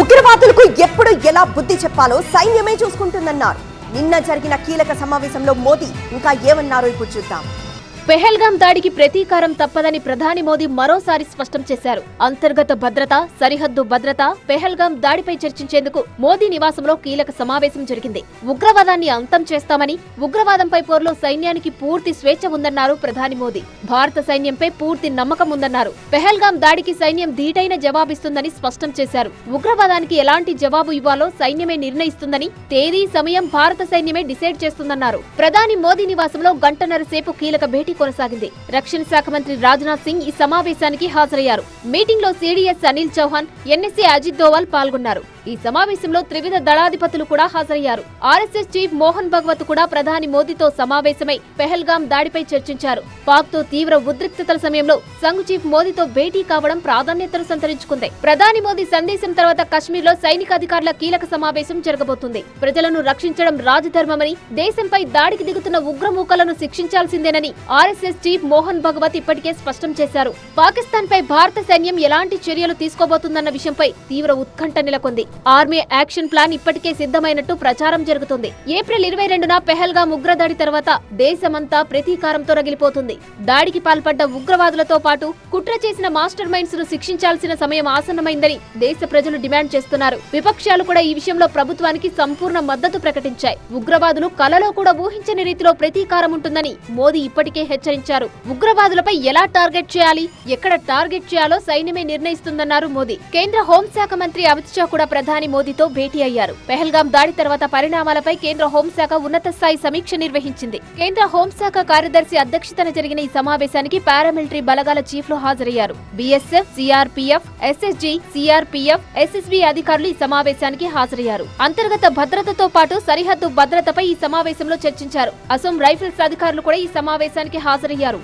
ఉగ్రవాదులకు ఎప్పుడు ఎలా బుద్ధి చెప్పాలో సైన్యమే చూసుకుంటుందన్నారు. నిన్న జరిగిన కీలక సమావేశంలో మోదీ ఇంకా ఏమన్నారో ఇప్పుడు చూద్దాం. పెహల్గాం దాడికి ప్రతీకారం తప్పదని ప్రధాని మోదీ మరోసారి స్పష్టం చేశారు. అంతర్గత భద్రత సరిహద్దు భద్రత పెహల్గాం దాడిపై చర్చించేందుకు మోదీ నివాసంలో కీలక సమావేశం జరిగింది. ఉగ్రవాదాన్ని అంతం చేస్తామని ఉగ్రవాదంపై పోరులో సైన్యానికి పూర్తి స్వేచ్ఛ ఉందన్నారు ప్రధాని మోదీ. భారత సైన్యంపై పూర్తి నమ్మకం ఉందన్నారు. పెహల్గాం దాడికి సైన్యం ధీటైన జవాబిస్తుందని స్పష్టం చేశారు. ఉగ్రవాదానికి ఎలాంటి జవాబు ఇవ్వాలో సైన్యమే నిర్ణయిస్తుందని తేదీ సమయం భారత సైన్యమే డిసైడ్ చేస్తుందన్నారు. ప్రధాని మోదీ నివాసంలో గంటన్నర సేపు కీలక భేటీ కొనసాగింది. రక్షణ శాఖ మంత్రి రాజ్నాథ్ సింగ్ ఈ సమావేశానికి హాజరయ్యారు. మీటింగ్లో సిడిఎస్ అనిల్ చౌహాన్ ఎన్ఎస్ఏ అజిత్ దోవాల్ పాల్గొన్నారు. ఈ సమావేశంలో త్రివిధ దళాధిపతులు కూడా హాజరయ్యారు. ఆర్ఎస్ఎస్ చీఫ్ మోహన్ భగవత్ కూడా ప్రధాని మోదీతో సమావేశమై పెహల్గాం దాడిపై చర్చించారు. పాక్తో తీవ్ర ఉద్రిక్తతల సమయంలో సంఘ్ చీఫ్ మోదీతో భేటీ కావడం ప్రాధాన్యతను సంతరించుకుంది. ప్రధాని మోదీ సందేశం తర్వాత కశ్మీర్లో సైనికాధికారుల కీలక సమావేశం జరగబోతుంది. ప్రజలను రక్షించడం రాజధర్మమని దేశంపై దాడికి దిగుతున్న ఉగ్రమూకలను శిక్షించాల్సిందేనని ఆర్ఎస్ఎస్ చీఫ్ మోహన్ భగవత్ ఇప్పటికే స్పష్టం చేశారు. పాకిస్తాన్ పై భారత సైన్యం ఎలాంటి చర్యలు తీసుకోబోతుందన్న విషయంపై తీవ్ర ఉత్కంఠ నెలకొంది. ఆర్మీ యాక్షన్ ప్లాన్ ఇప్పటికే సిద్ధమైనట్టు ప్రచారం జరుగుతుంది. ఏప్రిల్ ఇరవై రెండున పెహల్గా ఉగ్రదాడి తర్వాత దేశమంతా ప్రతీకారంతో రగిలిపోతుంది. దాడికి పాల్పడ్డ ఉగ్రవాదులతో పాటు కుట్ర చేసిన మాస్టర్ మైండ్స్ను శిక్షించాల్సిన సమయం ఆసన్నమైందని దేశ ప్రజలు డిమాండ్ చేస్తున్నారు. విపక్షాలు కూడా ఈ విషయంలో ప్రభుత్వానికి సంపూర్ణ మద్దతు ప్రకటించాయి. ఉగ్రవాదులు కలలో కూడా ఊహించని రీతిలో ప్రతీకారం ఉంటుందని మోదీ ఇప్పటికే హెచ్చరించారు. ఉగ్రవాదులపై ఎలా టార్గెట్ చేయాలి? ఎక్కడ టార్గెట్ చేయాలో సైన్యమే నిర్ణయిస్తుందన్నారు మోదీ. కేంద్ర హోంశాఖ మంత్రి అమిత్ షా కూడా ప్రధాని మోదీతో భేటీ అయ్యారు. పెహల్గాం దాడి తర్వాత పరిణామాలపై కేంద్ర హోంశాఖ ఉన్నత స్థాయి సమీక్ష నిర్వహించింది. కేంద్ర హోంశాఖ కార్యదర్శి అధ్యక్షతన జరిగిన ఈ సమావేశానికి పారామిలిటరీ బలగాల చీఫ్లు హాజరయ్యారు. BSF CRPF SSG CRPF SSB అధికారులు ఈ సమావేశానికి హాజరయ్యారు. అంతర్గత భద్రతతో పాటు సరిహద్దు భద్రతపై ఈ సమావేశంలో చర్చించారు. అసోం రైఫిల్స్ అధికారులు కూడా ఈ సమావేశానికి హాజరయ్యారు.